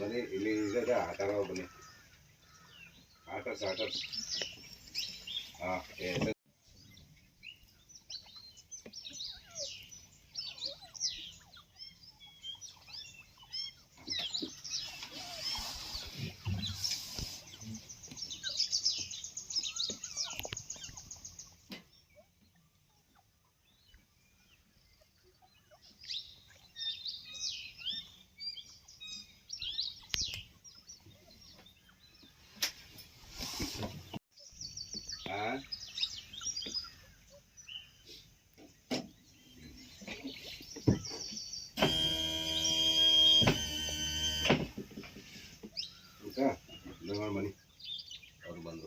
ಬನ್ನಿ ಇಲ್ಲಿ ಇದೆ ಆಟ ಬನ್ನಿ ಆಟರ್ಸ್ ಆಟರ್ಸ್ ಹಾಂ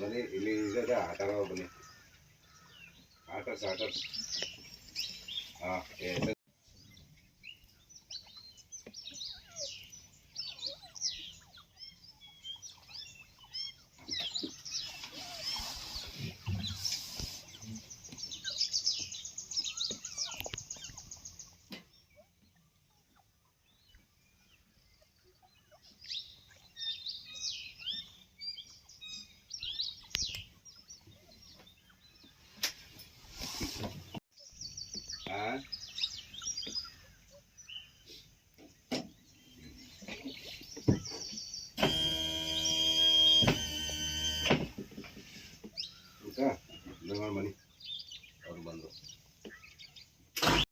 ಬನ್ನಿ ಇಲ್ಲಿ ಇಲ್ಲದ ಆಟ ಬನ್ನಿ ಹಾಂ ya udah dengan manis